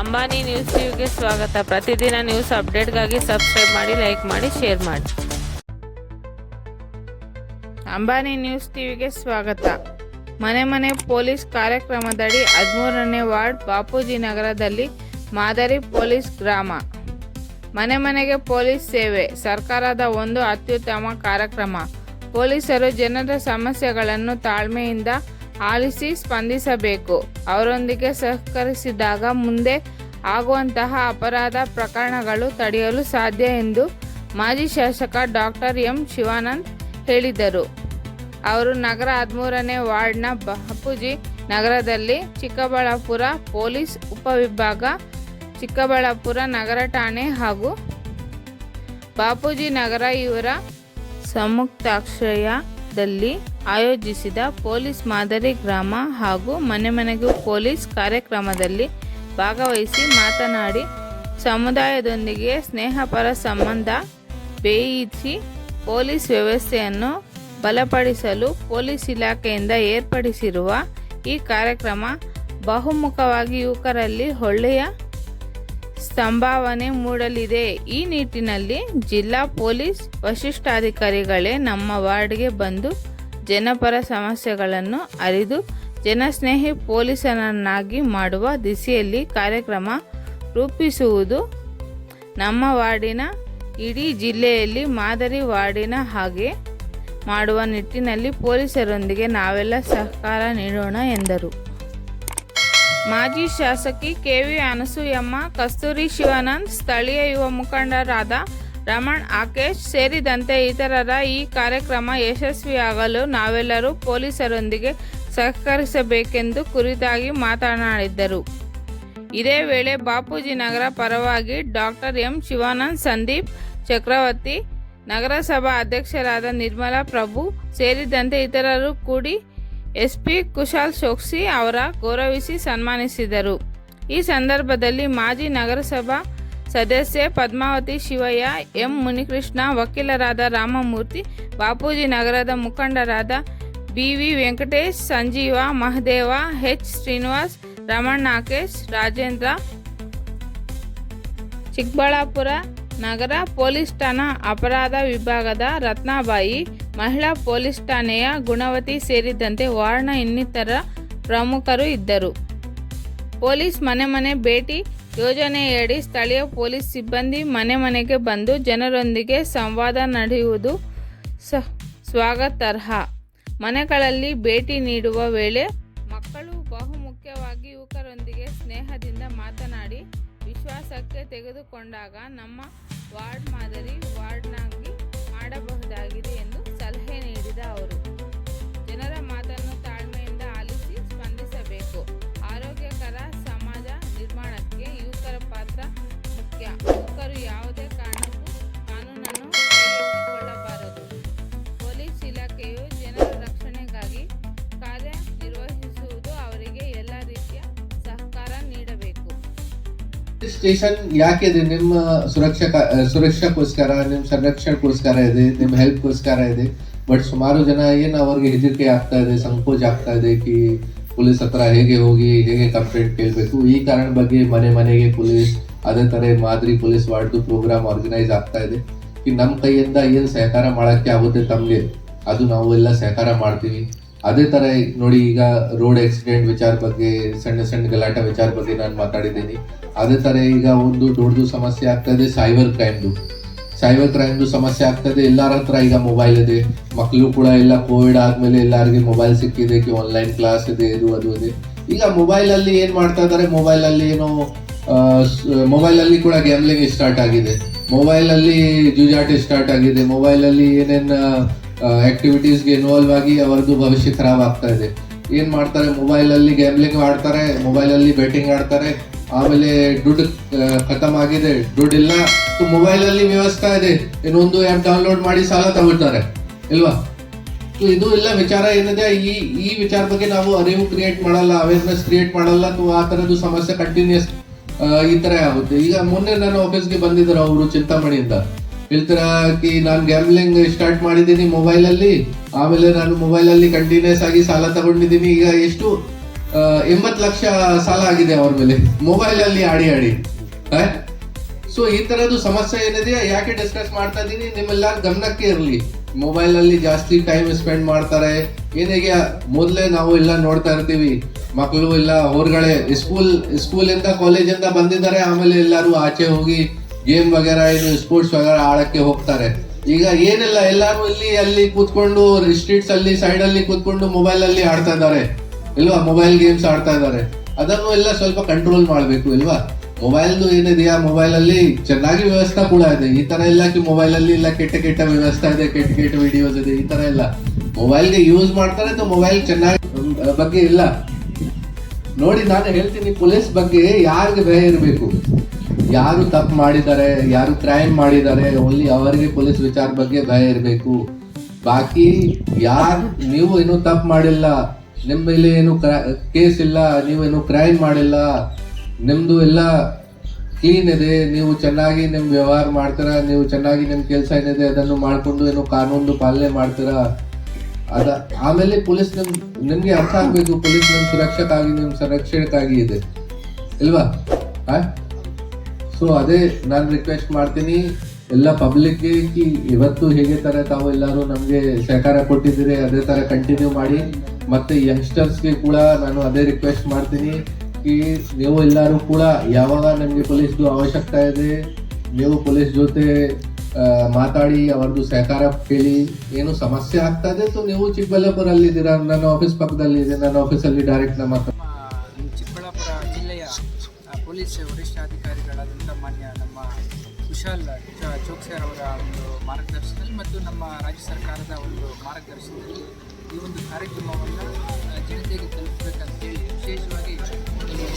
Ambani news ಟಿವಿಗೆ ಸ್ವಾಗತ. ಪ್ರತಿದಿನ ನ್ಯೂಸ್ ಅಪ್ಡೇಟ್ಗಾಗಿ ಸಬ್ಸ್ಕ್ರೈಬ್ ಮಾಡಿ, ಲೈಕ್ ಮಾಡಿ, ಶೇರ್ ಮಾಡಿ. ಅಂಬಾನಿ ನ್ಯೂಸ್ ಟಿವಿಗೆ ಸ್ವಾಗತ. ಮನೆ ಮನೆ ಪೊಲೀಸ್ ಕಾರ್ಯಕ್ರಮದಡಿ ಹದಿಮೂರನೇ ವಾರ್ಡ್ ಬಾಪೂಜಿ ನಗರದಲ್ಲಿ ಮಾದರಿ ಪೊಲೀಸ್ ಗ್ರಾಮ. ಮನೆ ಮನೆಗೆ ಪೊಲೀಸ್ ಸೇವೆ, ಸರ್ಕಾರದ ಒಂದು ಅತ್ಯುತ್ತಮ ಕಾರ್ಯಕ್ರಮ. ಪೊಲೀಸರು ಜನರ ಸಮಸ್ಯೆಗಳನ್ನು ತಾಳ್ಮೆಯಿಂದ ಆಲಿಸಿ ಸ್ಪಂದಿಸಬೇಕು. ಅವರೊಂದಿಗೆ ಸಹಕರಿಸಿದಾಗ ಮುಂದೆ ಆಗುವಂತಹ ಅಪರಾಧ ಪ್ರಕರಣಗಳು ತಡೆಯಲು ಸಾಧ್ಯ ಎಂದು ಮಾಜಿ ಶಾಸಕ ಡಾಕ್ಟರ್ ಎಂ ಶಿವಾನಂದ್ ಹೇಳಿದರು. ಅವರು ನಗರ ಹದಿಮೂರನೇ ವಾರ್ಡ್ನ ಬಾಪೂಜಿ ನಗರದಲ್ಲಿ ಚಿಕ್ಕಬಳ್ಳಾಪುರ ಪೊಲೀಸ್ ಉಪವಿಭಾಗ, ಚಿಕ್ಕಬಳ್ಳಾಪುರ ನಗರ ಠಾಣೆ ಹಾಗೂ ಬಾಪೂಜಿ ನಗರ ಇವರ ಸಂಯುಕ್ತಾಶ್ರಯದಲ್ಲಿ ಆಯೋಜಿಸಿದ ಪೊಲೀಸ್ ಮಾದರಿ ಗ್ರಾಮ ಹಾಗೂ ಮನೆ ಮನೆಗೂ ಪೊಲೀಸ್ ಕಾರ್ಯಕ್ರಮದಲ್ಲಿ ಭಾಗವಹಿಸಿ ಮಾತನಾಡಿ, ಸಮುದಾಯದೊಂದಿಗೆ ಸ್ನೇಹಪರ ಸಂಬಂಧ ಬೇಯಿಸಿ ಪೊಲೀಸ್ ವ್ಯವಸ್ಥೆಯನ್ನು ಬಲಪಡಿಸಲು ಪೊಲೀಸ್ ಇಲಾಖೆಯಿಂದ ಏರ್ಪಡಿಸಿರುವ ಈ ಕಾರ್ಯಕ್ರಮ ಬಹುಮುಖವಾಗಿ ಯುವಕರಲ್ಲಿ ಒಳ್ಳೆಯ ಸಂಭಾವನೆ ಮೂಡಲಿದೆ. ಈ ನಿಟ್ಟಿನಲ್ಲಿ ಜಿಲ್ಲಾ ಪೊಲೀಸ್ ವರಿಷ್ಠಾಧಿಕಾರಿಗಳೇ ನಮ್ಮ ವಾರ್ಡ್ಗೆ ಬಂದು ಜನಪರ ಸಮಸ್ಯೆಗಳನ್ನು ಅರಿದು ಜನಸ್ನೇಹಿ ಪೊಲೀಸರನ್ನಾಗಿ ಮಾಡುವ ದಿಸೆಯಲ್ಲಿ ಕಾರ್ಯಕ್ರಮ ರೂಪಿಸುವುದು ನಮ್ಮ ವಾರ್ಡಿನ ಇಡೀ ಜಿಲ್ಲೆಯಲ್ಲಿ ಮಾದರಿ ವಾರ್ಡಿನ ಹಾಗೆ ಮಾಡುವ ನಿಟ್ಟಿನಲ್ಲಿ ಪೊಲೀಸರೊಂದಿಗೆ ನಾವೆಲ್ಲ ಸಹಕಾರ ನೀಡೋಣ ಎಂದರು. ಮಾಜಿ ಶಾಸಕಿ ಕೆ ವಿ ಅನಸೂಯಮ್ಮ, ಕಸ್ತೂರಿ ಶಿವಾನಂದ್, ಸ್ಥಳೀಯ ಯುವ ಮುಖಂಡರಾದ ರಮಣ್, ಆಕೇಶ್ ಸೇರಿದಂತೆ ಇತರರ ಈ ಕಾರ್ಯಕ್ರಮ ಯಶಸ್ವಿಯಾಗಲು ನಾವೆಲ್ಲರೂ ಪೊಲೀಸರೊಂದಿಗೆ ಸಹಕರಿಸಬೇಕೆಂದು ಕುರಿತಾಗಿ ಮಾತನಾಡಿದ್ದರು. ಇದೇ ವೇಳೆ ಬಾಪೂಜಿ ನಗರ ಪರವಾಗಿ ಡಾಕ್ಟರ್ ಎಂ ಶಿವಾನಂದ್, ಸಂದೀಪ್ ಚಕ್ರವರ್ತಿ, ನಗರಸಭಾ ಅಧ್ಯಕ್ಷರಾದ ನಿರ್ಮಲಾ ಪ್ರಭು ಸೇರಿದಂತೆ ಇತರರು ಕೂಡಿ ಎಸ್ಪಿ ಕುಶಾಲ್ ಚೋಕ್ಸಿ ಅವರ ಗೌರವಿಸಿ ಸನ್ಮಾನಿಸಿದರು. ಈ ಸಂದರ್ಭದಲ್ಲಿ ಮಾಜಿ ನಗರಸಭಾ ಸದಸ್ಯೆ ಪದ್ಮಾವತಿ ಶಿವಯ್ಯ, ಎಂ ಮುನಿಕೃಷ್ಣ, ವಕೀಲರಾದ ರಾಮಮೂರ್ತಿ, ಬಾಪೂಜಿ ನಗರದ ಮುಖಂಡರಾದ B V Venkatesh, Sanjeeva Mahadeva, H. Srinivas Ramannakesh Rajendra, Chikkaballapura ನಗರ ಪೊಲೀಸ್ ಠಾಣಾ ಅಪರಾಧ ವಿಭಾಗದ ರತ್ನಾಬಾಯಿ, ಮಹಿಳಾ ಪೊಲೀಸ್ ಠಾಣೆಯ ಗುಣವತಿ ಸೇರಿದಂತೆ ವಾರ್ಣ ಇನ್ನಿತರ ಪ್ರಮುಖರು ಇದ್ದರು. ಪೊಲೀಸ್ ಮನೆ ಮನೆ ಭೇಟಿ ಯೋಜನೆಯಡಿ ಸ್ಥಳೀಯ ಪೊಲೀಸ್ ಸಿಬ್ಬಂದಿ ಮನೆ ಮನೆಗೆ ಬಂದು ಜನರೊಂದಿಗೆ ಸಂವಾದ ನಡೆಯುವುದು ಸ ಸ್ವಾಗತಾರ್ಹ. ಮನೆಗಳಲ್ಲಿ ಭೇಟಿ ನೀಡುವ ವೇಳೆ ಮಕ್ಕಳು ಬಹುಮುಖ್ಯವಾಗಿ ಯುವಕರೊಂದಿಗೆ ಸ್ನೇಹದಿಂದ ಮಾತನಾಡಿ ವಿಶ್ವಾಸಕ್ಕೆ ತೆಗೆದುಕೊಂಡಾಗ ನಮ್ಮ ವಾರ್ಡ್ ಮಾದರಿ ವಾರ್ಡ್ನಾಗಿ ಮಾಡಬಹುದಾಗಿದೆ ಎಂದು ಸಲಹೆ ನೀಡಿದ ಅವರು. ಜನರ ಮಾತನ್ನು ಯುವಕರು ಯಾವುದೇ ಕಾರಣಕ್ಕೂ ಕಾನೂನನ್ನು ಕೈಗೆತ್ತಿಕೊಳ್ಳಬಾರದು. ಪೊಲೀಸ್ ಇಲಾಖೆಯು ಜನರ ರಕ್ಷಣೆಗಾಗಿ ಕಾರ್ಯನಿರ್ವಹಿಸುವುದು ಅವರಿಗೆ ಎಲ್ಲ ರೀತಿಯ ಸಹಕಾರ ನೀಡಬೇಕು. ಸ್ಟೇಷನ್ ಯಾಕಿದೆ ನಿಮ್ಮ ಸುರಕ್ಷಾ ಸುರಕ್ಷಾಕ್ಕೋಸ್ಕರ ನಿಮ್ಮ ಸಂರಕ್ಷಣೆಗೋಸ್ಕರ ಇದೆ ನಿಮ್ಮ ಹೆಲ್ಪ್ಗೋಸ್ಕರ ಇದೆ. ಬಟ್ ಸುಮಾರು ಜನ ಏನು ಅವ್ರಿಗೆ ಹೆದರಿಕೆ ಆಗ್ತಾ ಇದೆ, ಸಂಕೋಚ ಆಗ್ತಾ ಇದೆ ಕಿ ಪೊಲೀಸ್ ಹತ್ರ ಹೇಗೆ ಹೋಗಿ, ಹೇಗೆ ಕಂಪ್ಲೇಂಟ್ ಕೇಳಬೇಕು. ಈ ಕಾರಣ ಬಗ್ಗೆ ಮನೆ ಮನೆಗೆ ಪೊಲೀಸ್ ಅದೇ ತರ ಮಾದರಿ ಪೊಲೀಸ್ ವಾರ್ಡ್ದು ಪ್ರೋಗ್ರಾಮ್ ಆರ್ಗನೈಸ್ ಆಗ್ತಾ ಇದೆ. ಈ ನಮ್ಮ ಕೈಯಿಂದ ಏನು ಸಹಕಾರ ಮಾಡಕ್ಕೆ ಆಗುತ್ತೆ ತಮಗೆ? ಅದು ನಾವು ಎಲ್ಲ ಸಹಕಾರ ಮಾಡ್ತೀವಿ. ಅದೇ ತರ ನೋಡಿ ಈಗ ರೋಡ್ ಆಕ್ಸಿಡೆಂಟ್ ವಿಚಾರ ಬಗ್ಗೆ, ಸಣ್ಣ ಸಣ್ಣ ಗಲಾಟೆ ವಿಚಾರ ಬಗ್ಗೆ ನಾನು ಮಾತಾಡಿದ್ದೀನಿ. ಅದೇ ತರ ಈಗ ಒಂದು ದೊಡ್ಡದು ಸಮಸ್ಯೆ ಆಗ್ತದೆ ಸೈಬರ್ ಕ್ರೈಮ್ದು ಸೈಬರ್ ಕ್ರೈಮ್ದು ಸಮಸ್ಯೆ ಆಗ್ತದೆ ಎಲ್ಲರ ಹತ್ರ ಈಗ ಮೊಬೈಲ್ ಇದೆ. ಮಕ್ಕಳು ಕೂಡ ಎಲ್ಲ ಕೋವಿಡ್ ಆದ್ಮೇಲೆ ಎಲ್ಲರಿಗೆ ಮೊಬೈಲ್ ಸಿಕ್ಕಿದೆ. ಆನ್ಲೈನ್ ಕ್ಲಾಸ್ ಇದೆ ಇದು, ಅದು ಇದೆ ಈಗ ಮೊಬೈಲ್ ಅಲ್ಲಿ ಏನ್ ಮಾಡ್ತಾ ಇದಾರೆ? ಮೊಬೈಲ್ ಅಲ್ಲಿ ಏನೋ ಮೊಬೈಲ್ ಅಲ್ಲಿ ಕೂಡ ಗ್ಯಾಮ್ಲಿಂಗ್ ಸ್ಟಾರ್ಟ್ ಆಗಿದೆ. ಮೊಬೈಲ್ ಅಲ್ಲಿ ಜೂಜಾಟ ಸ್ಟಾರ್ಟ್ ಆಗಿದೆ. ಮೊಬೈಲ್ ಅಲ್ಲಿ ಏನೇನ್ ಆಕ್ಟಿವಿಟೀಸ್ಗೆ ಇನ್ವಾಲ್ವ್ ಆಗಿ ಅವರದ್ದು ಭವಿಷ್ಯ ಖರಾಬ್ ಆಗ್ತಾ ಇದೆ. ಏನ್ ಮಾಡ್ತಾರೆ? ಮೊಬೈಲ್ ಅಲ್ಲಿ ಗ್ಯಾಮ್ಲಿಂಗ್ ಆಡ್ತಾರೆ ಮೊಬೈಲ್ ಅಲ್ಲಿ ಬೆಟ್ಟಿಂಗ್ ಆಡ್ತಾರೆ. ಆಮೇಲೆ ದುಡ್ಡು ಖತಮ್ ಆಗಿದೆ. ದುಡ್ಡು ಇಲ್ಲ. ಮೊಬೈಲ್ ಅಲ್ಲಿ ವ್ಯವಸ್ಥೆ ಇದೆ. ಇನ್ನೊಂದು ಆ್ಯಪ್ ಡೌನ್ಲೋಡ್ ಮಾಡಿ ಸಾಲ ತಗೊಳ್ತಾರೆ. ಇಲ್ವಾ? ಇದು ಎಲ್ಲ ವಿಚಾರ ಏನಿದೆ? ಈ ಈ ವಿಚಾರ ಬಗ್ಗೆ ನಾವು ಅರಿವು ಕ್ರಿಯೇಟ್ ಮಾಡಲ್ಲ ಅವೇರ್ನೆಸ್ ಕ್ರಿಯೇಟ್ ಮಾಡಲ್ಲ. ಆ ಥರದ್ದು ಸಮಸ್ಯೆ ಕಂಟಿನ್ಯೂಸ್ ಈ ತರ ಆಗುತ್ತೆ. ಈಗ ಮೊನ್ನೆ ನಾನು ಆಫೀಸ್ಗೆ ಬಂದಿದ್ರು ಅವರು ಚಿಂತಾಮಣಿಯಿಂದ. ಹೇಳ್ತಾರ ಕಿ, ನಾನು ಗ್ಯಾಮ್ಲಿಂಗ್ ಸ್ಟಾರ್ಟ್ ಮಾಡಿದ್ದೀನಿ ಮೊಬೈಲ್ ಅಲ್ಲಿ. ಆಮೇಲೆ ನಾನು ಮೊಬೈಲ್ ಅಲ್ಲಿ ಕಂಟಿನ್ಯೂಸ್ ಆಗಿ ಸಾಲ ತಗೊಂಡಿದ್ದೀನಿ. ಈಗ ಎಷ್ಟು ಎಂಬತ್ತು ಲಕ್ಷ ಸಾಲ ಆಗಿದೆ ಅವ್ರ ಮೇಲೆ. ಮೊಬೈಲ್ ಅಲ್ಲಿ ಆಡಿ ಆಡಿ. ಸೊ ಈ ತರದ್ದು ಸಮಸ್ಯೆ ಏನಿದೆ ಯಾಕೆ ಡಿಸ್ಕಸ್ ಮಾಡ್ತಾ ಇದ್ದೀನಿ? ನಿಮ್ಮೆಲ್ಲ ಗಮನಕ್ಕೆ ಇರಲಿ. ಮೊಬೈಲ್ ಅಲ್ಲಿ ಜಾಸ್ತಿ ಟೈಮ್ ಸ್ಪೆಂಡ್ ಮಾಡ್ತಾರೆ. ಏನಿಗೆ ಮೊದಲೇ ನಾವು ಎಲ್ಲ ನೋಡ್ತಾ ಇರ್ತೀವಿ. ಮಕ್ಕಳು ಎಲ್ಲ ಹೊರಗಡೆ ಸ್ಕೂಲ್ ಸ್ಕೂಲಿಂದ ಕಾಲೇಜಿಂದ ಬಂದಿದ್ದಾರೆ, ಆಮೇಲೆ ಎಲ್ಲರೂ ಆಚೆ ಹೋಗಿ ಗೇಮ್ ವಗೇರ ಏನು ಸ್ಪೋರ್ಟ್ಸ್ ವಗೇರ ಆಡಕ್ಕೆ ಹೋಗ್ತಾರೆ. ಈಗ ಏನಿಲ್ಲ, ಎಲ್ಲರೂ ಇಲ್ಲಿ, ಅಲ್ಲಿ ಕೂತ್ಕೊಂಡು ಸ್ಟ್ರೀಟ್ಸ್ ಅಲ್ಲಿ ಸೈಡ್ ಅಲ್ಲಿ ಕೂತ್ಕೊಂಡು ಮೊಬೈಲ್ ಅಲ್ಲಿ ಆಡ್ತಾ ಇದ್ದಾರೆ. ಇಲ್ವಾ? ಮೊಬೈಲ್ ಗೇಮ್ಸ್ ಆಡ್ತಾ ಇದ್ದಾರೆ. ಅದನ್ನು ಎಲ್ಲ ಸ್ವಲ್ಪ ಕಂಟ್ರೋಲ್ ಮಾಡಬೇಕು, ಇಲ್ವಾ? ಮೊಬೈಲ್ದು ಏನಿದೆಯಾ? ಮೊಬೈಲ್ ಅಲ್ಲಿ ಚೆನ್ನಾಗಿ ವ್ಯವಸ್ಥೆ ಕೂಡ ಇದೆ. ಈ ತರ ಎಲ್ಲ ಮೊಬೈಲ್ ಅಲ್ಲಿ ಇಲ್ಲ, ಕೆಟ್ಟ ಕೆಟ್ಟ ವ್ಯವಸ್ಥೆ ಇದೆ, ಕೆಟ್ಟ ಕೆಟ್ಟ ವಿಡಿಯೋಸ್ ಇದೆ, ಈ ತರ ಎಲ್ಲ ಮೊಬೈಲ್ಗೆ ಯೂಸ್ ಮಾಡ್ತಾರೆ ಮೊಬೈಲ್ ಚೆನ್ನಾಗಿ ಬಗ್ಗೆ ಇಲ್ಲ. ನೋಡಿ, ನಾನು ಹೇಳ್ತೀನಿ, ಪೊಲೀಸ್ ಬಗ್ಗೆ ಯಾರಿಗೆ ಭಯ ಇರಬೇಕು? ಯಾರು ತಪ್ಪು ಮಾಡಿದ್ದಾರೆ, ಯಾರು ಕ್ರೈಮ್ ಮಾಡಿದ್ದಾರೆ ಓನ್ಲಿ ಅವರಿಗೆ ಪೊಲೀಸ್ ವಿಚಾರ ಬಗ್ಗೆ ಭಯ ಇರಬೇಕು. ಬಾಕಿ ಯಾರು, ನೀವು ಏನು ತಪ್ಪು ಮಾಡಿಲ್ಲ ನಿಮ್ಮ ಮೇಲೆ ಏನು ಕೇಸ್ ಇಲ್ಲ ನೀವೇನು ಕ್ರೈಮ್ ಮಾಡಿಲ್ಲ ನಿಮ್ಮದು ಎಲ್ಲ ಕ್ಲೀನ್ ಇದೆ, ನೀವು ಚೆನ್ನಾಗಿ ನಿಮ್ಮ ವ್ಯವಹಾರ ಮಾಡ್ತೀರಾ, ನೀವು ಚೆನ್ನಾಗಿ ನಿಮ್ಮ ಕೆಲಸ ಏನಿದೆ ಅದನ್ನು ಮಾಡಿಕೊಂಡು, ಏನು ಕಾನೂನು ಪಾಲನೆ ಮಾಡ್ತೀರಾ ಅದ, ಆಮೇಲೆ ಪೊಲೀಸ್ ನಿಮ್, ನಿಮ್ಗೆ ಅರ್ಥ ಆಗ್ಬೇಕು, ಪೊಲೀಸ್ ನಿಮ್ ಸುರಕ್ಷಕ್ಕಾಗಿ ನಿಮ್ ಸಂರಕ್ಷಣೆಗಾಗಿ ಇದೆ. ಇಲ್ವಾ? ಸೊ ಅದೇ ನಾನು ರಿಕ್ವೆಸ್ಟ್ ಮಾಡ್ತೀನಿ, ಎಲ್ಲ ಪಬ್ಲಿಕ್ಗೆ ಕಿ, ಇವತ್ತು ಹೇಗೆ ತರ ತಾವು ಎಲ್ಲರೂ ನಮಗೆ ಸಹಕಾರ ಕೊಟ್ಟಿದ್ದೀರಿ, ಅದೇ ತರ ಕಂಟಿನ್ಯೂ ಮಾಡಿ, ಮತ್ತೆ ಯಂಗ್ಸ್ಟರ್ಸ್ಗೆ ಕೂಡ ನಾನು ಅದೇ ರಿಕ್ವೆಸ್ಟ್ ಮಾಡ್ತೀನಿ ಕಿ ನೀವು ಎಲ್ಲರೂ ಕೂಡ ಯಾವಾಗ ನಿಮಗೆ ಪೊಲೀಸ್ದು ಅವಶ್ಯಕತೆ ಇದೆ, ನೀವು ಪೊಲೀಸ್ ಜೊತೆ ಮಾತಾಡಿ ಅವರದ್ದು ಸಹಕಾರ ಕೇಳಿ, ಏನು ಸಮಸ್ಯೆ ಆಗ್ತಾ ಇದೆ ಸೊ ನೀವು ಚಿಕ್ಕಬಳ್ಳಾಪುರ ಇದ್ದೀರಾ ನನ್ನ ಆಫೀಸ್ ಪಕ್ಕದಲ್ಲಿ ಇದೆ, ನನ್ನ ಆಫೀಸಲ್ಲಿ ಡೈರೆಕ್ಟ್ ನಮ್ಮ ಚಿಕ್ಕಬಳ್ಳಾಪುರ ಜಿಲ್ಲೆಯ ಪೊಲೀಸ್ ವರಿಷ್ಠಾಧಿಕಾರಿಗಳಾದಂಥ ಮಾನ್ಯ ನಮ್ಮ ಕುಶಾಲ್ ಚೋಕ್ಸರ್ ಅವರ ಒಂದು ಮಾರ್ಗದರ್ಶನದಲ್ಲಿ ಮತ್ತು ನಮ್ಮ ರಾಜ್ಯ ಸರ್ಕಾರದ ಒಂದು ಮಾರ್ಗದರ್ಶನದಲ್ಲಿ ಈ ಒಂದು ಕಾರ್ಯಕ್ರಮವನ್ನು ಜನತೆಗೆ ತಲುಪಬೇಕಂತೇಳಿ ವಿಶೇಷವಾಗಿ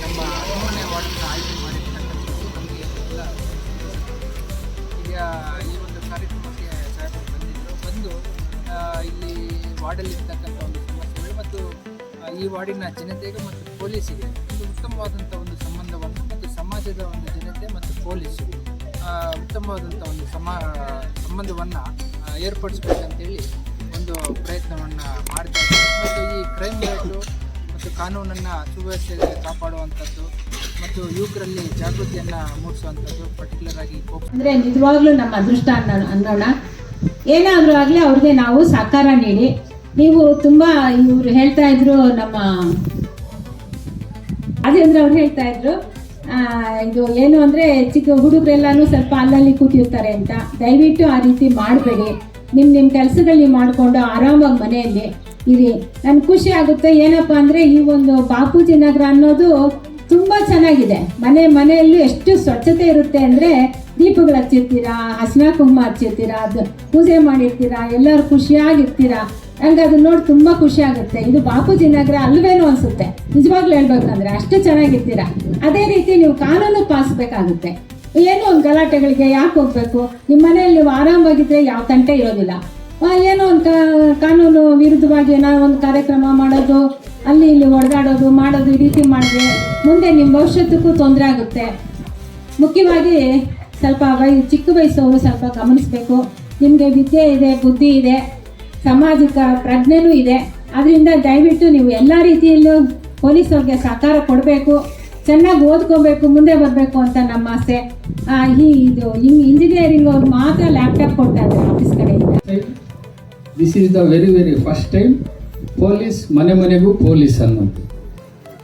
ನಮ್ಮ ಹದಿಮೂರನೇ ವಾರ್ಡನ್ನು ಆಯ್ಕೆ ಮಾಡಿರ್ತಕ್ಕಂಥದ್ದು ಈ ಒಂದು ಕಾರ್ಯಕ್ರಮಕ್ಕೆ ಸಾಹೇಬರು ಬಂದಿದ್ದರು ಬಂದು ಇಲ್ಲಿ ವಾರ್ಡಲ್ಲಿ ಇರ್ತಕ್ಕಂಥ ಒಂದು ಸಮಸ್ಯೆಗಳು ಮತ್ತು ಈ ವಾರ್ಡಿನ ಜನತೆಗೆ ಮತ್ತು ಪೊಲೀಸಿಗೆ ಒಂದು ಉತ್ತಮವಾದಂಥ ಒಂದು ಸಂಬಂಧವನ್ನು ಮತ್ತು ಸಮಾಜದ ಒಂದು ಜನತೆ ಮತ್ತು ಪೊಲೀಸರು ಆ, ಉತ್ತಮವಾದಂಥ ಒಂದು ಸಮಾ ಸಂಬಂಧವನ್ನು ಏರ್ಪಡಿಸ್ಬೇಕಂತೇಳಿ ಒಂದು ಪ್ರಯತ್ನವನ್ನು ಮಾಡ್ತಾ ಇದ್ದಾರೆ ಮತ್ತು ಈ ಕ್ರೈಮ್ ರೇಟು ಮತ್ತು ಕಾನೂನನ್ನು ಸುವ್ಯವಸ್ಥೆ ಕಾಪಾಡುವಂಥದ್ದು ಮತ್ತು ಯುವಕರಲ್ಲಿ ಜಾಗೃತಿಯನ್ನು ಮೂಡಿಸುವಂಥದ್ದು ಪರ್ಟಿಕ್ಯುಲರ್ ಆಗಿ ಅಂದ್ರೆ ನಿಜವಾಗ್ಲೂ ನಮ್ಮ ಅದೃಷ್ಟ ಅನ್ನೋ ಅನ್ನೋಣ. ಏನಾದರೂ ಆಗಲಿ ಅವ್ರಿಗೆ ನಾವು ಸಹಕಾರ ನೀಡಿ. ನೀವು ತುಂಬಾ ಇವ್ರು ಹೇಳ್ತಾ ಇದ್ರು ನಮ್ಮ ರಾಜೇಂದ್ರ ಅವ್ರು ಹೇಳ್ತಾ ಇದ್ರು. ಇದು ಏನು ಅಂದ್ರೆ ಚಿಕ್ಕ ಹುಡುಗರೆಲ್ಲಾನು ಸ್ವಲ್ಪ ಅಲ್ಲಲ್ಲಿ ಕೂತಿರ್ತಾರೆ ಅಂತ. ದಯವಿಟ್ಟು ಆ ರೀತಿ ಮಾಡಬೇಡಿ. ನಿಮ್ಮ ನಿಮ್ಮ ಕೆಲಸಗಳಲ್ಲಿ ಮಾಡಿಕೊಂಡು ಆರಾಮಾಗಿ ಮನೆಯಲ್ಲಿ ಇರಿ. ನನ್ಗೆ ಖುಷಿ ಆಗುತ್ತೆ. ಏನಪ್ಪಾ ಅಂದ್ರೆ ಈ ಒಂದು ಬಾಪೂಜಿ ನಗರ ಅನ್ನೋದು ತುಂಬಾ ಚೆನ್ನಾಗಿದೆ. ಮನೆ, ಮನೆಯಲ್ಲೂ ಎಷ್ಟು ಸ್ವಚ್ಛತೆ ಇರುತ್ತೆ ಅಂದ್ರೆ ದೀಪಗಳು ಹಚ್ಚಿರ್ತೀರಾ, ಹಸಿನ ಕುಂಕುಮ ಹಚ್ಚಿರ್ತೀರಾ, ಅದು ಪೂಜೆ ಮಾಡಿರ್ತೀರಾ, ಎಲ್ಲರೂ ಖುಷಿಯಾಗಿರ್ತೀರಾ, ನಂಗೆ ಅದನ್ನ ನೋಡಿ ತುಂಬಾ ಖುಷಿ ಆಗುತ್ತೆ. ಇದು ಬಾಪೂಜಿ ನಗರ ಅಲ್ವೇನೋ ಅನ್ಸುತ್ತೆ. ನಿಜವಾಗ್ಲೂ ಹೇಳ್ಬೇಕಂದ್ರೆ ಅಷ್ಟು ಚೆನ್ನಾಗಿರ್ತೀರಾ. ಅದೇ ರೀತಿ ನೀವು ಕಾನೂನು ಪಾಲಿಸ್ಬೇಕಾಗುತ್ತೆ. ಏನೋ ಒಂದು ಗಲಾಟೆಗಳಿಗೆ ಯಾಕೆ ಹೋಗ್ಬೇಕು? ನಿಮ್ಮ ಮನೆಯಲ್ಲಿ ನೀವು ಆರಾಮಾಗಿದ್ರೆ ಯಾವ ತಂಟೆ ಇರೋದಿಲ್ಲ. ಏನೋ ಒಂದು ಕಾನೂನು ವಿರುದ್ಧವಾಗಿ ಏನೋ ಒಂದು ಕಾರ್ಯಕ್ರಮ ಮಾಡೋದು ಅಲ್ಲಿ ಇಲ್ಲಿ ಹೊಡೆದಾಡೋದು, ಮಾಡೋದು ಈ ರೀತಿ ಮಾಡಿದ್ರೆ ಮುಂದೆ ನಿಮ್ಮ ಭವಿಷ್ಯತ್ತಕ್ಕೂ ತೊಂದರೆ ಆಗುತ್ತೆ. ಮುಖ್ಯವಾಗಿ ಸ್ವಲ್ಪ ವೈ, ಚಿಕ್ಕ ವಯಸ್ಸವರು ಸ್ವಲ್ಪ ಗಮನಿಸಬೇಕು. ನಿಮಗೆ ವಿದ್ಯೆ ಇದೆ, ಬುದ್ಧಿ ಇದೆ, ಸಾಮಾಜಿಕ ಪ್ರಜ್ಞೆನೂ ಇದೆ. ಅದರಿಂದ ದಯವಿಟ್ಟು ನೀವು ಎಲ್ಲ ರೀತಿಯಲ್ಲೂ ಪೊಲೀಸವ್ರಿಗೆ ಸಹಕಾರ ಕೊಡಬೇಕು. ಚೆನ್ನಾಗಿ ಓದ್ಕೋಬೇಕು, ಮುಂದೆ ಬರಬೇಕು ಅಂತ ನಮ್ಮ ಆಸೆ. ಈ ಇದು ಇಂಜಿನಿಯರಿಂಗ್ ಅವ್ರು ಮಾತ್ರ ಲ್ಯಾಪ್ಟಾಪ್ ಕೊಡ್ತಾ ಇದ್ದಾರೆ ಆಫೀಸ್ ಕಡೆಯಿಂದ. This is the very very first time police, ಮನೆ ಮನೆಗೂ ಪೊಲೀಸ್ ಅನ್ನೋದು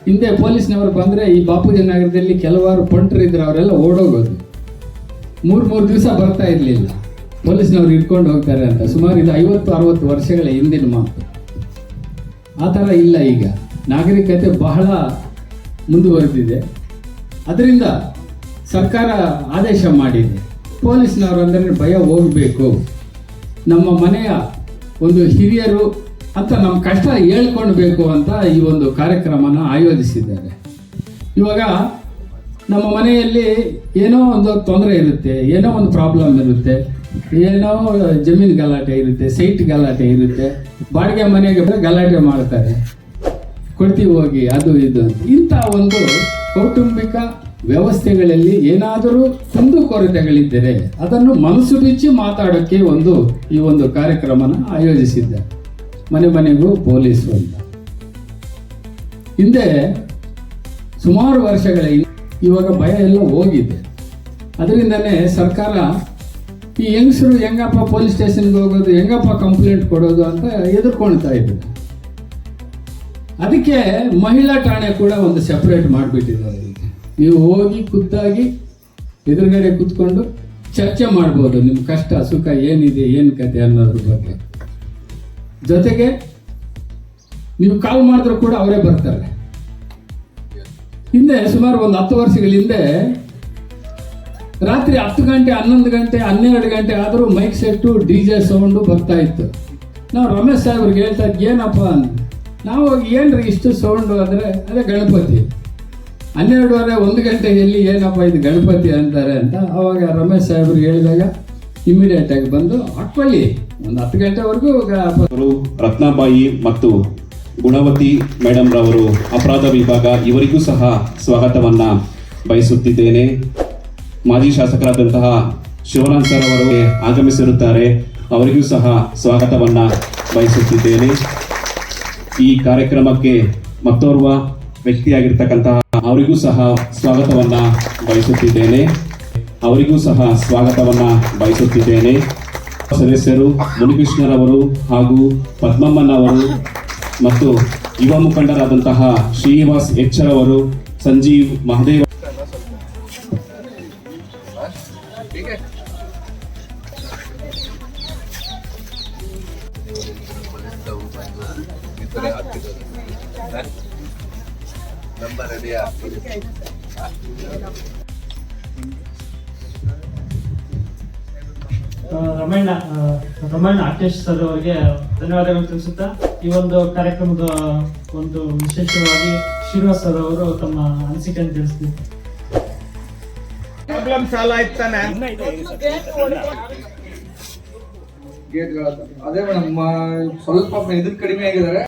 ಹಿಂದೆ ಪೊಲೀಸ್ನವರು ಬಂದರೆ ಈ ಬಾಪೂಜಿ ನಗರದಲ್ಲಿ ಕೆಲವಾರು ಪಂಟರಿದ್ರು ಅವರೆಲ್ಲ ಓಡೋಗೋದು. ಮೂರು ಮೂರು ದಿವಸ ಬರ್ತಾ ಇರಲಿಲ್ಲ. ಪೊಲೀಸ್ನವ್ರು ಇಟ್ಕೊಂಡು ಹೋಗ್ತಾರೆ ಅಂತ. ಸುಮಾರು ಇದು ಐವತ್ತು, ಅರವತ್ತು ವರ್ಷಗಳ ಹಿಂದಿನ ಮಾತು. ಆ ಥರ ಇಲ್ಲ ಈಗ. ನಾಗರಿಕತೆ ಬಹಳ ಮುಂದುವರೆದಿದೆ. ಅದರಿಂದ ಸರ್ಕಾರ ಆದೇಶ ಮಾಡಿದೆ. ಪೊಲೀಸ್ನವರು ಅಂದರೆ ಭಯ ಹೋಗಬೇಕು. ನಮ್ಮ ಮನೆಯ ಒಂದು ಹಿರಿಯರು ಅಂತ ನಮ್ಮ ಕಷ್ಟ ಹೇಳ್ಕೊಳ್ಬೇಕು ಅಂತ ಈ ಒಂದು ಕಾರ್ಯಕ್ರಮನ ಆಯೋಜಿಸಿದ್ದಾರೆ. ಇವಾಗ ನಮ್ಮ ಮನೆಯಲ್ಲಿ ಏನೋ ಒಂದು ತೊಂದರೆ ಇರುತ್ತೆ, ಏನೋ ಒಂದು ಪ್ರಾಬ್ಲಮ್ ಇರುತ್ತೆ, ಏನೋ ಜಮೀನು ಗಲಾಟೆ ಇರುತ್ತೆ ಸೈಟ್ ಗಲಾಟೆ ಇರುತ್ತೆ, ಬಾಡಿಗೆ ಮನೆಗೆ ಗಲಾಟೆ ಮಾಡ್ತಾರೆ. ಕೊಡ್ತೀವಿ ಹೋಗಿ, ಅದು ಇದು ಇಂಥ ಒಂದು ಕೌಟುಂಬಿಕ ವ್ಯವಸ್ಥೆಗಳಲ್ಲಿ ಏನಾದರೂ ಕುಂದುಕೊರತೆಗಳಿದ್ದರೆ ಅದನ್ನು ಮನಸ್ಸು ಬಿಚ್ಚಿ ಮಾತಾಡೋಕ್ಕೆ ಒಂದು ಈ ಒಂದು ಕಾರ್ಯಕ್ರಮನ ಆಯೋಜಿಸಿದ್ದಾರೆ. ಮನೆ ಮನೆಗೂ ಪೊಲೀಸು ಅಂತ. ಹಿಂದೆ ಸುಮಾರು ವರ್ಷಗಳ ಇವಾಗ ಭಯ ಎಲ್ಲ ಹೋಗಿದೆ. ಅದರಿಂದನೇ ಸರ್ಕಾರ ಈ ಹೆಂಗಸರು ಹೆಂಗಪ್ಪ ಪೊಲೀಸ್ ಸ್ಟೇಷನ್ಗೆ ಹೋಗೋದು, ಹೆಂಗಪ್ಪ ಕಂಪ್ಲೇಂಟ್ ಕೊಡೋದು ಅಂತ ಎದುರ್ಕೊಳ್ತಾ ಇದ್ರು ಅದಕ್ಕೆ ಮಹಿಳಾ ಠಾಣೆ ಕೂಡ ಒಂದು ಸೆಪರೇಟ್ ಮಾಡಿಬಿಟ್ಟಿದ್ದಾರೆ ನೀವು ಹೋಗಿ ಖುದ್ದಾಗಿ ಎದುರುಗಡೆ ಕೂತ್ಕೊಂಡು ಚರ್ಚೆ ಮಾಡ್ಬೋದು, ನಿಮ್ಮ ಕಷ್ಟ ಸುಖ ಏನಿದೆ, ಏನು ಕತೆ ಅನ್ನೋದ್ರ ಬಗ್ಗೆ. ಜೊತೆಗೆ ನೀವು ಕಾಲ್ ಮಾಡಿದ್ರು ಕೂಡ ಅವರೇ ಬರ್ತಾರೆ. ಹಿಂದೆ ಸುಮಾರು ಒಂದು ಹತ್ತು ವರ್ಷಗಳ ಹಿಂದೆ ರಾತ್ರಿ ಹತ್ತು ಗಂಟೆ, ಹನ್ನೊಂದು ಗಂಟೆ, ಹನ್ನೆರಡು ಗಂಟೆ ಆದರೂ mic set, D J sound ಬರ್ತಾ ಇತ್ತು. ನಾವು ರಮೇಶ್ ಸಾಹೇಬ್ರಿಗೆ ಹೇಳ್ತಾ ಏನಪ್ಪ ಅಂತ ನಾವು ಏನ್ರಿ ಇಷ್ಟು ಸೌಂಡು ಅಂದರೆ, ಅದೇ ಗಣಪತಿ. ಹನ್ನೆರಡುವರೆ ಒಂದು ಗಂಟೆಯಲ್ಲಿ ಏನಪ್ಪ ಇದು ಗಣಪತಿ ಅಂತಾರೆ ಅಂತ ಅವಾಗ ರಮೇಶ್ ಸಾಹೇಬ್ರಿಗೆ ಹೇಳಿದಾಗ ಇಮಿಡಿಯೇಟ್ ಆಗಿ ಬಂದು ಹಾಕೊಳ್ಳಿ ಒಂದು ಹತ್ತು ಗಂಟೆವರೆಗೂ ರತ್ನಾಬಾಯಿ ಮತ್ತು ಗುಣವತಿ ಮೇಡಮ್ ರವರು ಅಪರಾಧ ವಿಭಾಗ ಇವರಿಗೂ ಸಹ ಸ್ವಾಗತವನ್ನ ಬಯಸುತ್ತಿದ್ದೇನೆ. ಮಾಜಿ ಶಾಸಕರಾದಂತಹ ಶಿವನಾಥ್ ಸರ್ ಅವರು ಆಗಮಿಸಿರುತ್ತಾರೆ. ಅವರಿಗೂ ಸಹ ಸ್ವಾಗತವನ್ನ ಬಯಸುತ್ತಿದ್ದೇನೆ. ಈ ಕಾರ್ಯಕ್ರಮಕ್ಕೆ ಮತ್ತೋರ್ವ ವ್ಯಕ್ತಿಯಾಗಿರ್ತಕ್ಕಂತಹ ಅವರಿಗೂ ಸಹ ಸ್ವಾಗತವನ್ನ ಬಯಸುತ್ತಿದ್ದೇನೆ. ಅವರಿಗೂ ಸಹ ಸ್ವಾಗತವನ್ನ ಬಯಸುತ್ತಿದ್ದೇನೆ. ಸದಸ್ಯರು ಮುನಿಕೃಷ್ಣರವರು ಹಾಗೂ ಪದ್ಮಮ್ಮನವರು ಮತ್ತು ಯುವ ಮುಖಂಡರಾದಂತಹ ಶ್ರೀನಿವಾಸ್ ಎಚ್ಚರವರು, ಸಂಜೀವ್ ಮಹದೇವ್ ನಂಬರ್ ರಮಣ್ಣ ರಮಣ್ಣ ಆಕೇಶ್ ಸರ್ ಅವರಿಗೆ ಧನ್ಯವಾದಗಳು ತಿಳಿಸುತ್ತಾ ಈ ಒಂದು ಕಾರ್ಯಕ್ರಮದ ಒಂದು ವಿಶೇಷವಾಗಿ ಶ್ರೀನಿವಾಸ್ ಸರ್ ಅವರು ತಮ್ಮ ಅನಿಸಿಕೆಯನ್ನು ತಿಳಿಸ್ತಾರೆ ಅದೇ ಮೇಡಮ್ ಸ್ವಲ್ಪ ಇದಕ್ಕೆ ಕಡಿಮೆ ಆಗಿದ್ದಾರೆ.